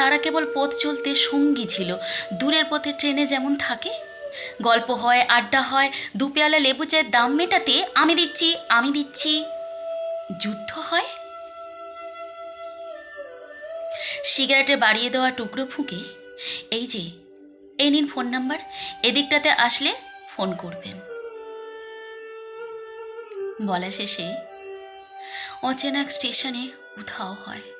তারা কেবল পথ চলতে সঙ্গী ছিল। দূরের পথে ট্রেনে যেমন থাকে। গল্প হয়, আড্ডা হয় দু পেয়ালা লেবু চায়ের দাম মেটাতে আমি দিচ্ছি আমি দিচ্ছি। যুদ্ধ হয়। সিগারেটে বাড়িয়ে দেওয়া টুকরো ফুঁকে। এই যে, এই নিন ফোন নাম্বার। এদিকটাতে আসলে ফোন করবেন। বলা শেষে অচেনা স্টেশনে উধাও হয়।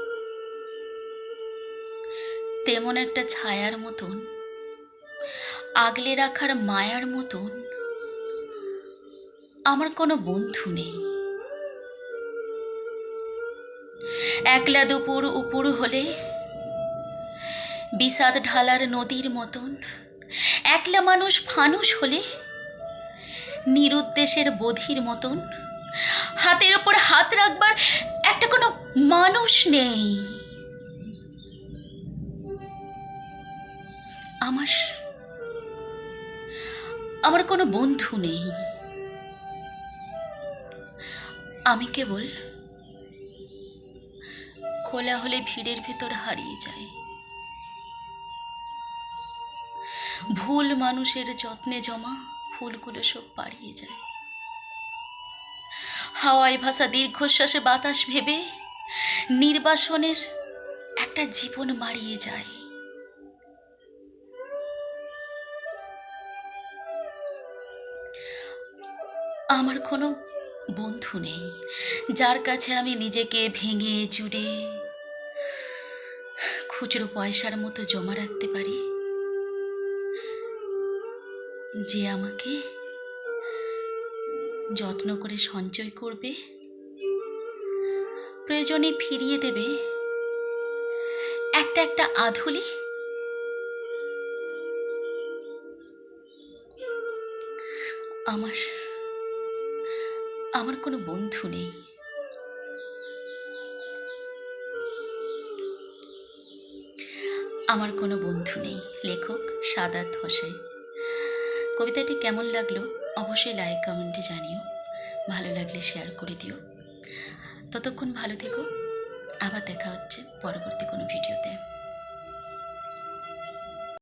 তেমন একটা ছায়ার মতন, আগলে রাখার মায়ার মতন আমার কোনো বন্ধু নেই। একলা দুপুর উপুর হলে বিষাদ ঢালার নদীর মতন, একলা মানুষ ফানুষ হলে নিরুদ্দেশের বধির মতন, হাতের ওপর হাত রাখবার একটা কোনো মানুষ নেই। আমার আমার কোনো বন্ধু নেই। আমি কেবল খোলা হলে ভিড়ের ভেতর হারিয়ে যাই। ভুল মানুষের যত্নে জমা ফুলগুলো সব পাড়িয়ে যায়। হাওয়ায় ভাসা দীর্ঘশ্বাসে বাতাস ভেবে নির্বাসনের একটা জীবন মারিয়ে যায়। আমার কোনো বন্ধু নেই, যার কাছে আমি নিজেকে ভেঙে চুড়ে খুচরো পয়সার মতো জমা রাখতে পারি। যে আমাকে যত্ন করে সঞ্চয় করবে, প্রয়োজনে ফিরিয়ে দেবে, একটা একটা আধুলি আমার আমার কোনো বন্ধু নেই। আমার কোনো বন্ধু নেই, লেখক সাদাত হোসেন। কবিতাটি কেমন লাগল অবশ্যই লাইক কমেন্টে জানিও। ভালো লাগলে শেয়ার করে দিও। ততক্ষণ ভালো থেকো। আবার দেখা হচ্ছে পরবর্তী কোনো ভিডিওতে।